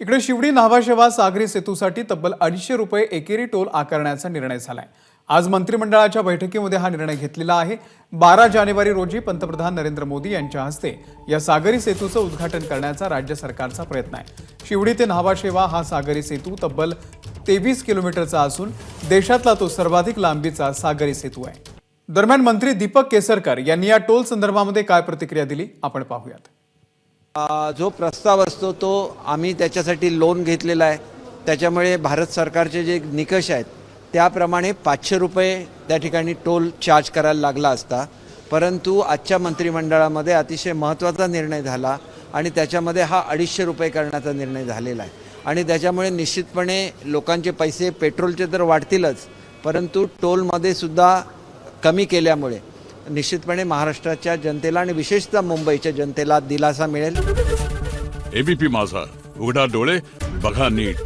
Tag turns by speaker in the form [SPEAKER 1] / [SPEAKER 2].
[SPEAKER 1] इकडे शिवडी नाभाशेवा सागरी सेतूसाठी तब्बल अडीचशे रुपये एकेरी टोल आकारण्याचा निर्णय झालाय. आज मंत्रिमंडळाच्या बैठकीमध्ये हा निर्णय घेतलेला आहे. बारा जानेवारी रोजी पंतप्रधान नरेंद्र मोदी यांच्या हस्ते या सागरी सेतूचं उद्घाटन करण्याचा राज्य सरकारचा प्रयत्न आहे. शिवडी ते नाभाशेवा हा सागरी सेतू तब्बल तेवीस किलोमीटरचा असून देशातला तो सर्वाधिक लांबीचा सागरी सेतू आहे. दरम्यान मंत्री दीपक केसरकर यांनी या टोल संदर्भामध्ये काय प्रतिक्रिया दिली? आपण पाहूयात.
[SPEAKER 2] जो प्रस्ताव असतो तो आम्ही त्याच्यासाठी लोन घेतलेला आहे. त्याच्यामुळे भारत सरकारचे जे निकष आहेत त्याप्रमाणे पाचशे रुपये त्या ठिकाणी टोल चार्ज करायला लागला असता. परंतु आजच्या मंत्रिमंडळामध्ये अतिशय महत्त्वाचा निर्णय झाला आणि त्याच्यामध्ये हा अडीचशे रुपये करण्याचा निर्णय झालेला आहे. आणि त्याच्यामुळे निश्चितपणे लोकांचे पैसे पेट्रोलचे तर वाढतीलच परंतु टोलमध्ये सुद्धा कमी केल्यामुळे निश्चितपणे महाराष्ट्राच्या जनतेला आणि विशेषतः मुंबईच्या जनतेला दिलासा मिळेल.
[SPEAKER 3] एबीपी माझा. उघडा डोळे बघा नीट.